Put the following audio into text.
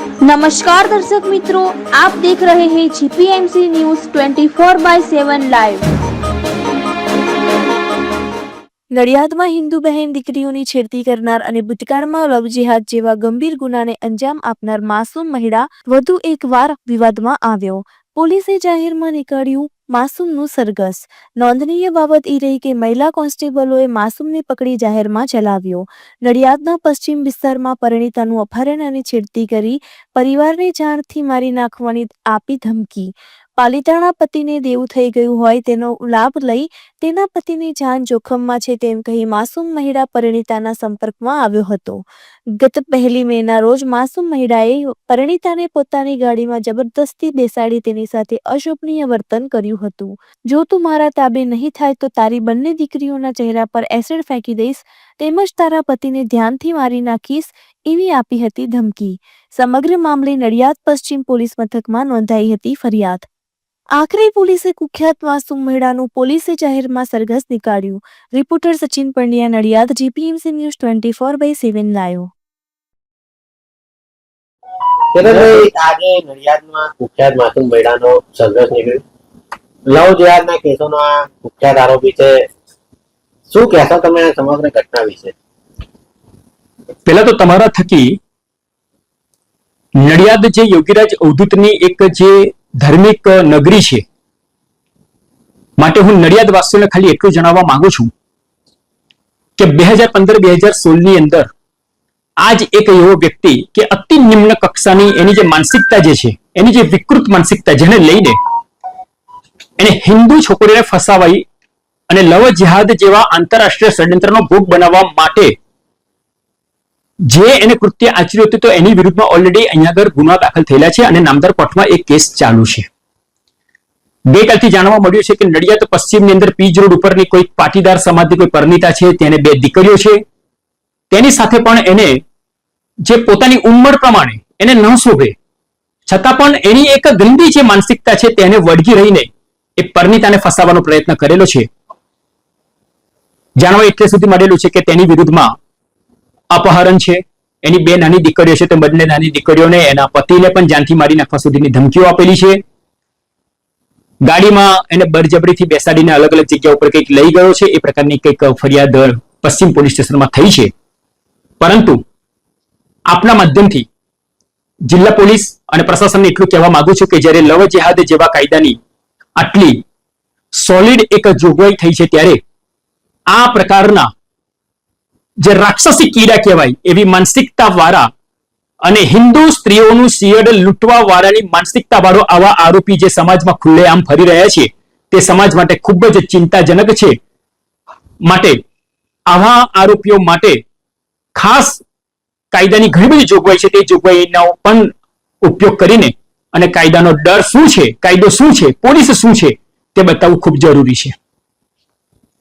નમસ્કાર દર્શક મિત્રો, આપ દેખ રહે હે GPMC news 24 by seven live નડિયાદમાં Hindu બહેન દીકરીઓની છેડતી કરનાર અને ભૂતકાળમાં લવ જિહાદ જેવા ગંભીર ગુનાને અંજામ આપનાર માસૂમ મહિલા વધુ એક વાર વિવાદમાં આવ્યો. પોલીસે જાહેરમાં નીકળ્યું માસૂમનું સરઘસ. નોંધનીય બાબત એ રહી કે મહિલા કોન્સ્ટેબલોએ માસૂમને પકડી જાહેરમાં ચલાવ્યો. નડિયાદના પશ્ચિમ વિસ્તારમાં પરિણીતાનું અપહરણ અને છેડતી કરી પરિવારને જાણથી મારી નાખવાની આપી ધમકી. પાલિતાણા પતિને દેવું થઈ ગયું હોય તેનો લાભ લઈ તેના પતિની જાન જોખમમાં છે તેમ કહી માસૂમ મહિલા પરિણીતાના સંપર્કમાં આવ્યો હતો. ગત પહેલી મેના રોજ માસૂમ મહિલાએ પરિણીતાને પોતાની ગાડીમાં જબરદસ્તી બેસાડી તેની સાથે અશોભનીય વર્તન કર્યું હતું. જો તું મારા તાબે નહીં થાય તો તારી બંને દીકરીઓના ચહેરા પર એસિડ ફેંકી દઈશ, તેમજ તારા પતિને ધ્યાનથી મારી નાખીશ, એવી આપી હતી ધમકી. સમગ્ર મામલે નડિયાદ પશ્ચિમ પોલીસ મથકમાં નોંધાઈ હતી ફરિયાદ. આખરે પોલીસે કુખ્યાત માસુમ મહિલાનું પોલીસે જાહેરમાં સરઘસ નીકાળ્યું. Reporter Sachin Pandya Nadiad GPMC news twenty four by seven live. આજે નડિયાદમાં કુખ્યાત માસૂમ મહિલાનો સંઘર્ષ નીકળ્યો. લવ જેહાદના કેસોના કુખ્યાત આરોપી છે. શું કહેશો તમે આ સમગ્ર ઘટના વિશે? પહેલા તો તમારા થકી નડિયાદ જે યોગીરાજ અવધૂતની એક જે ધાર્મિક નગરી છે, માટે હું નડિયાદ વાસીઓને ખાલી એટલું જણાવવા માંગુ છું કે બે હજાર પંદર, બે હજાર સોળની અંદર આ જ એક એવો વ્યક્તિ કે અતિ નિમ્ન કક્ષાની એની જે માનસિકતા જે છે, એની જે વિકૃત માનસિકતા જેને લઈને એને હિન્દુ છોકરીને ફસાવાઈ અને લવ જેવા આંતરરાષ્ટ્રીય ષડયંત્રનો ભોગ બનાવવા માટે જે એને કૃત્ય આચર્યું હતું તો એની વિરુદ્ધમાં ઓલરેડી અહીંયા આગળ ગુના દાખલ થયેલા છે અને નામદાર કોર્ટમાં એક કેસ ચાલુ છે. ગઈકાલથી જાણવા મળ્યું છે કે નડિયાદ પશ્ચિમની અંદર પીજ રોડ ઉપરની કોઈ પાટીદાર સમાજની કોઈ પરનિતા છે, તેને બે દીકરીઓ છે. તેની સાથે પણ એને જે પોતાની ઉંમર પ્રમાણે એને ન શોભે. છતાં પણ એની એક ગંદી જે માનસિકતા છે તેને વળગી રહીને એ પરમિતાને ફસાવવાનો પ્રયત્ન કરેલો છે. જાણવા એટલે સુધી મળેલું છે કે તેની વિરુદ્ધમાં અપહરણ છે. એની બે નાની દીકરીઓ છે તે બંને નાની દીકરીઓને એના પતિને પણ જાનથી મારી નાખવા સુધીની ધમકીઓ આપેલી છે. ગાડીમાં એને બરજબરીથી બેસાડીને અલગ અલગ જગ્યા ઉપર કંઈક લઈ ગયો છે. એ પ્રકારની કંઈક ફરિયાદ પશ્ચિમ પોલીસ સ્ટેશનમાં થઈ છે. પરંતુ આપના માધ્યમથી જિલ્લા પોલીસ અને પ્રશાસનને એટલું કહેવા માંગુ છું કે જ્યારે લવ જેહાદ જેવા કાયદાની આટલી સોલિડ એક જોગવાઈ થઈ છે ત્યારે આ પ્રકારના જે રાક્ષસી કીડા કહેવાય એવી માનસિકતા વાળા અને હિન્દુ સ્ત્રીઓનું શિયડ લૂંટવા વાળાની માનસિકતા વાળો આવા આરોપી જે સમાજમાં ખુલ્લેઆમ ફરી રહ્યા છે, તે સમાજ માટે ખૂબ જ ચિંતાજનક છે. માટે આવા આરોપીઓ માટે ખાસ કાયદાની ઘણી બધી જોગવાઈ છે. તે જોગવાઈનો પણ ઉપયોગ કરીને અને કાયદાનો ડર શું છે, કાયદો શું છે, પોલીસ શું છે, તે બતાવવું ખૂબ જરૂરી છે.